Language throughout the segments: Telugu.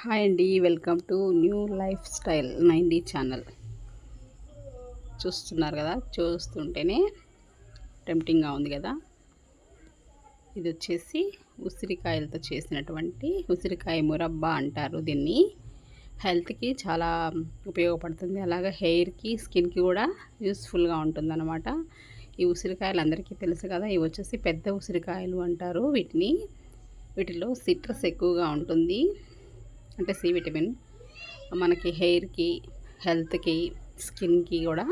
హాయ్ అండి welcome to new lifestyle ninety channel. చూస్తున్నారు కదా చూస్తుంటేనే టెంప్టింగ్గా ఉంది కదా. ఇది వచ్చేసి ఉసిరికాయలతో చేసినటువంటి ఉసిరికాయ మురబ్బా అంటారు దీన్ని. హెల్త్కి చాలా ఉపయోగపడుతుంది. అలాగే హెయిర్కి స్కిన్కి కూడా యూస్ఫుల్గా ఉంటుందన్నమాట. ఈ ఉసిరికాయలు అందరికీ తెలుసు కదా ఇవి వచ్చేసి పెద్ద ఉసిరికాయలు అంటారు వీటిని. వీటిలో సిట్రస్ ఎక్కువగా ఉంటుంది. అంటే సి విటమిన్. మనకి హెయిర్కి హెల్త్కి స్కిన్కి కూడా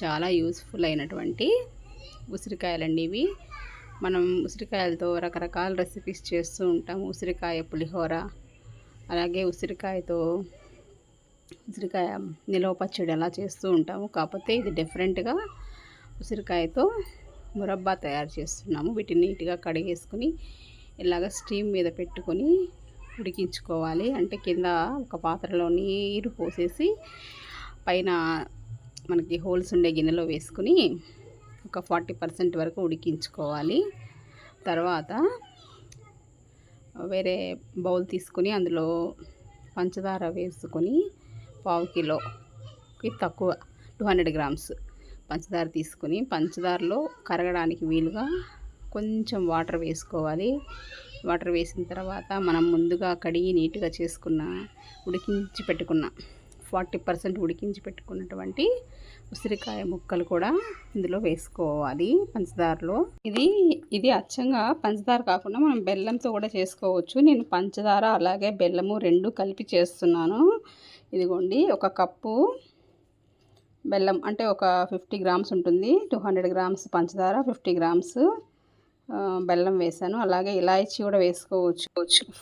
చాలా యూస్ఫుల్ అయినటువంటి ఉసిరికాయలండి ఇవి. మనం ఉసిరికాయలతో రకరకాల రెసిపీస్ చేస్తూ ఉంటాము. ఉసిరికాయ పులిహోర అలాగే ఉసిరికాయతో ఉసిరికాయ నిలవ పచ్చడి అలా చేస్తూ ఉంటాము. కాకపోతే ఇది డిఫరెంట్గా ఉసిరికాయతో మురబ్బా తయారు చేస్తున్నాము. వీటిని నీట్గా కడిగేసుకుని ఇలాగ స్టీమ్ మీద పెట్టుకొని ఉడికించుకోవాలి. అంటే కింద ఒక పాత్రలో నీరు పోసేసి పైన మనకి హోల్స్ ఉండే గిన్నెలో వేసుకుని ఒక ఫార్టీ పర్సెంట్ వరకు ఉడికించుకోవాలి. తర్వాత వేరే బౌల్ తీసుకుని అందులో పంచదార వేసుకొని పావు కిలోకి తక్కువ టూ హండ్రెడ్ గ్రామ్స్ పంచదార తీసుకుని పంచదారలో కరగడానికి వీలుగా కొంచెం వాటర్ వేసుకోవాలి. వాటర్ వేసిన తర్వాత మనం ముందుగా కడిగి నీట్గా చేసుకున్న ఉడికించి పెట్టుకున్న ఫార్టీ పర్సెంట్ ఉడికించి పెట్టుకున్నటువంటి ఉసిరికాయ ముక్కలు కూడా ఇందులో వేసుకోవాలి పంచదారలో. ఇది ఇది అచ్చంగా పంచదార కాకుండా మనం బెల్లంతో కూడా చేసుకోవచ్చు. నేను పంచదార అలాగే బెల్లము రెండు కలిపి చేస్తున్నాను. ఇదిగోండి ఒక కప్పు బెల్లం అంటే ఒక ఫిఫ్టీ గ్రామ్స్ ఉంటుంది. టూ హండ్రెడ్ గ్రామ్స్ పంచదార ఫిఫ్టీ గ్రామ్స్ బెల్లం వేసాను. అలాగే ఇలాయచీ కూడా వేసుకోవచ్చు.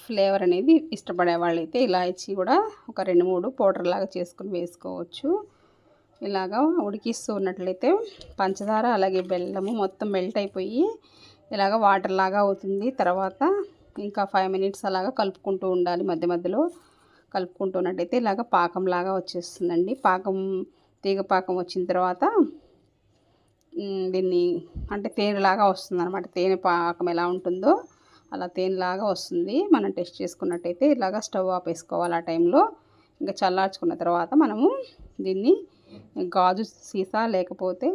ఫ్లేవర్ అనేది ఇష్టపడే వాళ్ళైతే ఇలాయచీ కూడా ఒక రెండు మూడు పౌడర్ లాగా చేసుకుని వేసుకోవచ్చు. ఇలాగా ఉడికిస్తూ ఉన్నట్లయితే పంచదార అలాగే బెల్లము మొత్తం మెల్ట్ అయిపోయి ఇలాగ వాటర్ లాగా అవుతుంది. తర్వాత ఇంకా ఫైవ్ మినిట్స్ అలాగా కలుపుకుంటూ ఉండాలి. మధ్య మధ్యలో కలుపుకుంటున్నట్టయితే ఇలాగ పాకం లాగా వచ్చేస్తుందండి. పాకం తీగ పాకం వచ్చిన తర్వాత దీన్ని అంటే తేనెలాగా వస్తుంది అనమాట తేనె పాకం ఎలా ఉంటుందో అలా తేనెలాగా వస్తుంది. మనం టెస్ట్ చేసుకున్నట్టయితే ఇలాగా స్టవ్ ఆఫ్ వేసుకోవాలి ఆ టైంలో ఇంకా చల్లార్చుకున్న తర్వాత మనము దీన్ని గాజు సీసా లేకపోతే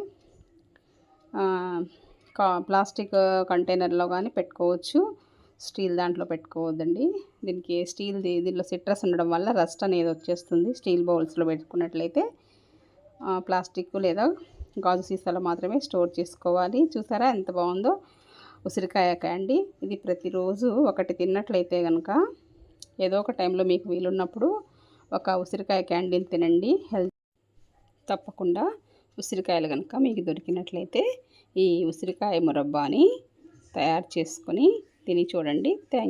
ప్లాస్టిక్ కంటైనర్లో కానీ పెట్టుకోవచ్చు. స్టీల్ దాంట్లో పెట్టుకోవద్దండి. దీనికి స్టీల్ దీనిలో సిట్రస్ ఉండడం వల్ల రస్ట్ అనేది వచ్చేస్తుంది. స్టీల్ బౌల్స్లో పెట్టుకున్నట్లయితే ప్లాస్టిక్ లేదా గాజు సీసాలో మాత్రమే స్టోర్ చేసుకోవాలి. చూసారా ఎంత బాగుందో? ఉసిరికాయ క్యాండీ. ఇది ప్రతిరోజు ఒకటి తిన్నట్లయితే కనుక ఏదో ఒక టైంలో మీకు వీలున్నప్పుడు ఒక ఉసిరికాయ క్యాండీని తినండి. హెల్త్ తప్పకుండా ఉసిరికాయలు కనుక మీకు దొరికినట్లయితే ఈ ఉసిరికాయ మురబ్బాని తయారు చేసుకొని తిని చూడండి. థ్యాంక్